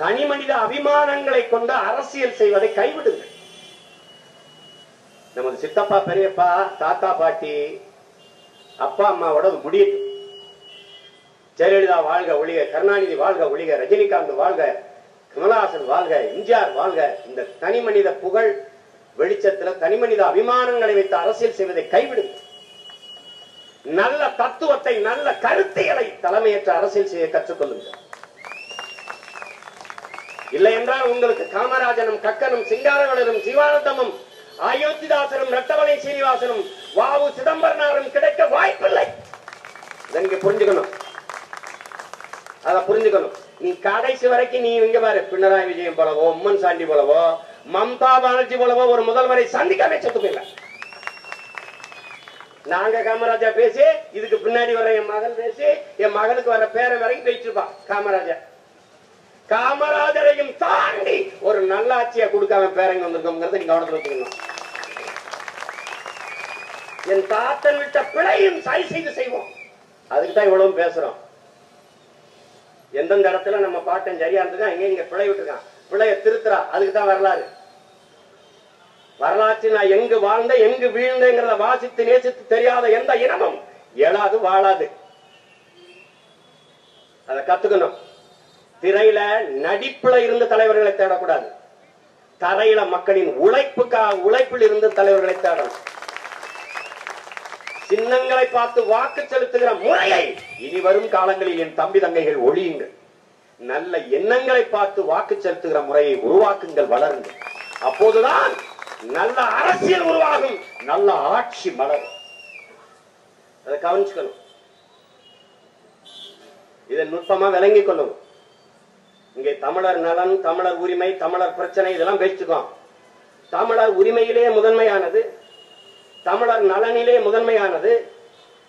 தனி மனித அபிமானங்களை கொண்டு அரசியல் செய்வதை கைவிடுங்கள். நமது சித்தப்பா பெரியப்பா தாத்தா பாட்டி அப்பா அம்மாவோட முடியுது. முடியட்டும் ஜெயலலிதா வாழ்க ஒழிக கருணாநிதி வாழ்க ஒழிக ரஜினிகாந்த் வாழ்க கமலஹாசன் வாழ்க எம்ஜிஆர் வாழ்க. இந்த தனி மனித புகழ் வெளிச்சத்துல தனி மனித அபிமானங்களை வைத்து அரசியல் செய்வதை கைவிடுங்க நல்ல தத்துவத்தை நல்ல கருத்தைகளை தலைமையற்ற அரசியல் செய்ய கற்றுக்கொள்ளுங்கள். இல்லை என்றால் உங்களுக்கு காமராஜனும் கக்கனும் சிங்காரவளரும் சிவானந்தமும் அயோத்திதாசனும் ரத்தவலை சீனிவாசனும் வாவு சிதம்பரனாரும் கிடைக்க வாய்ப்பில்லை. இதை நீங்க புரிஞ்சுக்கணும்? அத புரிஞ்சுக்கணும். நீ கடைசி வரைக்கும் நீ இங்க பாரு. பினராயி விஜயம் போலவோ உம்மன் சாண்டி போலவோ மம்தா பானர்ஜி போலவோ ஒரு முதல்வரை சந்திக்காம செத்து போயிடலாம் நாங்க காமராஜா பேசி இதுக்கு பின்னாடி வர என் மகள் பேசி என் மகளுக்கு வர பேரை வரைக்கும் பேசிருப்பா காமராஜா. காமராஜரையும் தாண்டி ஒரு நல்லாட்சியை கொடுக்காம பேரங்க வந்திருக்கோங்கிறத நீங்க கவனத்தில் வச்சுக்கணும். என் தாத்தன் விட்ட பிழையும் சரி செய்து செய்வோம். அதுக்கு தான் இவ்வளவு பேசுறோம். எந்தெந்த இடத்துல நம்ம பாட்டன் சரியா இருந்தது அங்கே இங்க பிழை விட்டுருக்கான். பிழைய திருத்துறா. அதுக்கு தான் வரலாறு. வரலாற்று நான் எங்கு வாழ்ந்த எங்கு வீழ்ந்தேங்கிறத வாசித்து நேசித்து தெரியாத எந்த இனமும் எழாது வாழாது. அதை கத்துக்கணும். திரையில நடிப்புல இருந்து தலைவர்களை தேடக்கூடாது. தரையில மக்களின் உழைப்புக்காக உழைப்பில் இருந்து தலைவர்களை தேடணும். சின்னங்களை பார்த்து வாக்கு செலுத்துகிற முறையை இனி வரும் காலங்களில் என் தம்பி தங்கைகள் ஒழியுங்கள். நல்ல எண்ணங்களை பார்த்து வாக்கு செலுத்துகிற முறையை உருவாக்குங்கள் வளருங்கள். அப்போதுதான் நல்ல அரசியல் உருவாகும் நல்ல ஆட்சி மலரும். அதை கவனிச்சுக்கணும். இதை நுட்பமா விளங்கிக் கொள்ளணும். இங்கே தமிழர் நலன் தமிழர் உரிமை தமிழர் பிரச்சனை இதெல்லாம் பேசிச்சுக்கோம் தமிழர் உரிமையிலேயே முதன்மையானது தமிழர் நலனிலே முதன்மையானது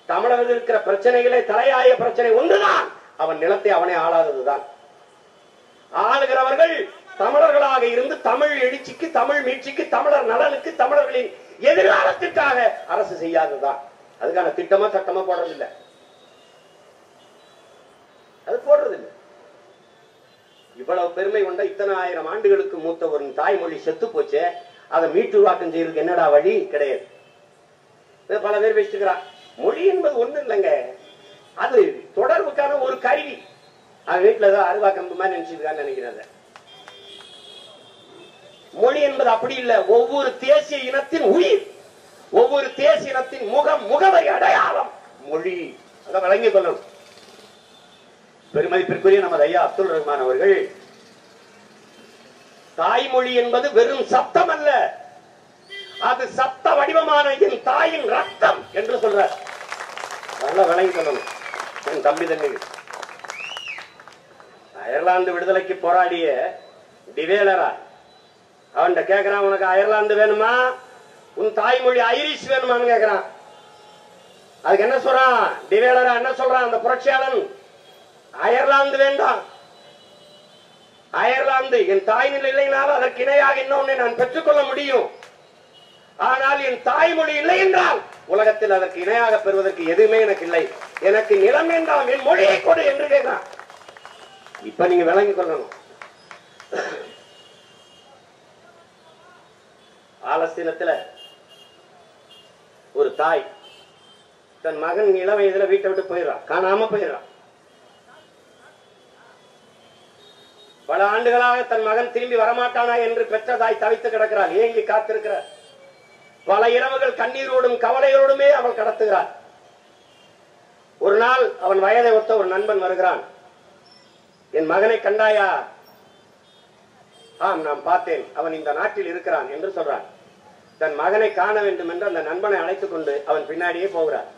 தமிழர்கள் இருக்கிற பிரச்சனைகளே தலையாய பிரச்சனை ஒன்றுதான். அவன் நிலத்தை அவனே ஆளாததுதான். ஆளுகிறவர்கள் தமிழர்களாக இருந்து தமிழ் எழுச்சிக்கு தமிழ் மீட்சிக்கு தமிழர் நலனுக்கு தமிழர்களின் எதிர்காலத்திற்காக அரசு செய்யாததுதான். அதுக்கான திட்டமா சட்டமா போடுறதில்லை அது போடுறதில்லை இவ்வளவு பெருமை கொண்ட இத்தனை ஆயிரம் ஆண்டுகளுக்கு மூத்த ஒரு தாய்மொழி செத்து போச்சே அதை மீட்டுருவாக்கம் செய்யறதுக்கு என்னடா வழி? கிடையாது. பல பேர் பேசிக்கிறான் மொழி என்பது ஒண்ணு இல்லைங்க. அது தொடர்புக்கான ஒரு கருவி. அவன் வீட்டுல ஏதோ அருவா கம்பு மாதிரி நினைச்சிருக்கான்னு நினைக்கிறேன் மொழி என்பது அப்படி இல்ல. ஒவ்வொரு தேசிய இனத்தின் உயிர் ஒவ்வொரு தேசிய இனத்தின் முகம் முகவை அடையாளம் மொழி. அதை வழங்கிக் கொள்ளணும். பெருமதிப்பிற்குரிய நமது ஐயா அப்துல் ரஹ்மான் அவர்கள் தாய்மொழி என்பது வெறும் சத்தம் அல்ல அது சத்த வடிவமான என் தாயின் ரத்தம் என்று சொல்றார். நல்லா விளங்கி சொல்லணும். என் தம்பி தம்பிகள் அயர்லாந்து விடுதலைக்கு போராடிய டிவேலரா அவன் கேக்குறான் உனக்கு அயர்லாந்து வேணுமா? உன் தாய்மொழி ஐரிஷ் வேணுமான்னு கேக்குறான். அதுக்கு என்ன சொல்றான்? டிவேலரா என்ன சொல்றான்? அந்த புரட்சியாளன் அயர்லாந்து வேண்டாம். அயர்லாந்து என் தாய் நிலை இல்லைனாலும் அதற்கு இணையாக இன்னொன்னு நான் பெற்றுக்கொள்ள முடியும். ஆனால் என் தாய்மொழி இல்லை என்றால் உலகத்தில் அதற்கு இணையாக பெறுவதற்கு எதுவுமே எனக்கு இல்லை. எனக்கு நிலம் வேண்டாம் என் மொழியை கொடு என்று கேட்கிறான். இப்ப நீங்க விளங்கிக் கொள்ளணும். பாலஸ்தீனத்துல ஒரு தாய் தன் மகன் இள வயதுல வீட்டை விட்டு போயிடுறான் காணாம போயிடுறான் பல ஆண்டுகளாக தன் மகன் திரும்பி வரமாட்டானா என்று பெற்ற தாய் தவித்து கிடக்கிறாள் ஏங்கி காத்திருக்கிறார் பல இரவுகள் கண்ணீரோடும் கவலையோடுமே அவள் கடத்துகிறார் ஒரு நாள் அவன் வயதை ஒத்த ஒரு நண்பன் வருகிறான். என் மகனை கண்டாயா? ஆம் நான் பார்த்தேன். அவன் இந்த நாட்டில் இருக்கிறான் என்று சொல்றான். தன் மகனை காண வேண்டும் என்று அந்த நண்பனை அழைத்துக் கொண்டு அவன் பின்னாடியே போகிறார்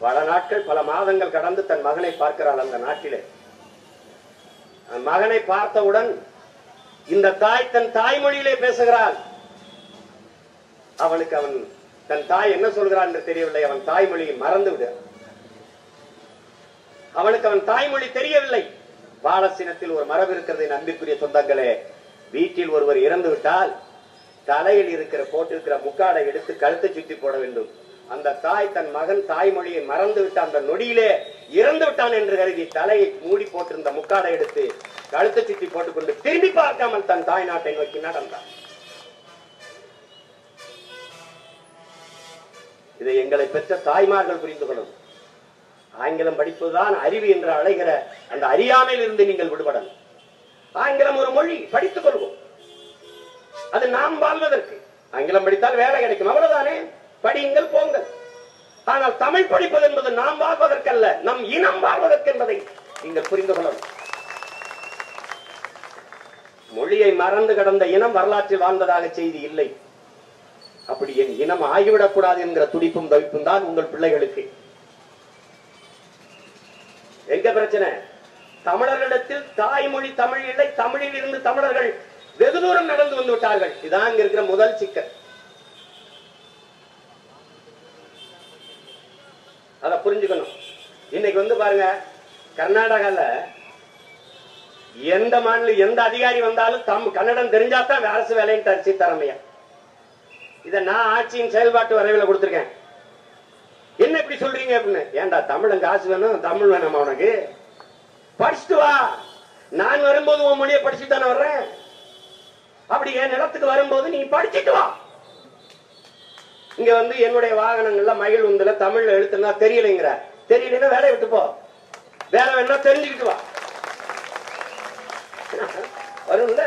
பல நாட்கள் பல மாதங்கள் கடந்து தன் மகனை பார்க்கிறாள் அந்த நாட்டிலே. மகனை பார்த்தவுடன் இந்த தாய் தன் தாய்மொழியிலே பேசுகிறாள். அவனுக்கு அவன் தன் தாய் என்ன சொல்கிறான் என்று தெரியவில்லை. அவன் தாய்மொழியை மறந்து விடு அவனுக்கு அவன் தாய்மொழி தெரியவில்லை. பாலஸ்தீனத்தில் ஒரு மரபு இருக்கிறது நம்பிக்குரிய சொந்தங்களே வீட்டில் ஒருவர் இறந்து விட்டால் தலையில் இருக்கிற போட்டிருக்கிற முக்காடை எடுத்து கழுத்தை சுத்தி போட வேண்டும். அந்த தாய் தன் மகன் தாய்மொழியை மறந்து விட்ட அந்த நொடியிலே இறந்து விட்டான் என்று கருதி தலையை மூடி போட்டிருந்த முக்காடை எடுத்து கழுத்தை சுற்றி போட்டுக்கொண்டு திரும்பி பார்க்காமல் தன் தாய் நாட்டை நோக்கி நடந்தான். இதை எங்களை பெற்ற தாய்மார்கள் புரிந்து கொள்ளும் ஆங்கிலம் படிப்பதுதான் அறிவு என்று அழைகிற அந்த அறியாமையில் இருந்து நீங்கள் விடுபடணும். ஆங்கிலம் ஒரு மொழி படித்துக் கொள்வோம். அது நாம் வாழ்வதற்கு. ஆங்கிலம் படித்தால் வேலை கிடைக்கும். அவ்வளவுதானே? படியுங்கள் போங்கள். ஆனால் தமிழ் படிப்பது என்பது நாம் வாழ்வதற்கல்ல நம் இனம் வாழ்வதற்கு என்பதை நீங்கள் புரிந்து கொள்ளணும் மொழியை மறந்து கடந்த இனம் வரலாற்றில் வாழ்ந்ததாக செய்தி இல்லை. அப்படி என் இனம் ஆகிவிடக் கூடாது என்கிற துடிப்பும் தவிப்பும் தான் உங்கள் பிள்ளைகளுக்கு. எங்க பிரச்சனை? தமிழர்களிடத்தில் தாய்மொழி தமிழ் இல்லை தமிழில் இருந்து தமிழர்கள் வெகு தூரம் நடந்து வந்து விட்டார்கள். இதான் இருக்கிற முதல் சிக்கல். அதை புரிஞ்சுக்கணும். இன்னைக்கு வந்து பாருங்க கர்நாடகால எந்த மாநில எந்த அதிகாரி வந்தாலும் தம் கன்னடம் தெரிஞ்சாதான் அரசு வேலைன்னு சீதாராமையா இத நான் ஆட்சியின் செயல்பாட்டு வரைவில் கொடுத்துருக்கேன். என்ன இப்படி சொல்றீங்க அப்படின்னு? ஏன்டா தமிழன் காசு வேணும் தமிழ் வேணாமா உனக்கு? படிச்சுட்டு வா. நான் வரும்போது உன் மொழியை படிச்சுட்டு தானே வர்றேன். அப்படி என் நிலத்துக்கு வரும்போது நீ படிச்சுட்டு வா. இங்க வந்து என்னுடைய வாகனங்கள்ல மகிழ் உந்துல தமிழ்ல எழுத்துனா தெரியலைங்கிற. தெரியலன்னா வேலையை விட்டு போ. வேலை வேணா தெரிஞ்சுக்கிட்டு வா. வரும்ல?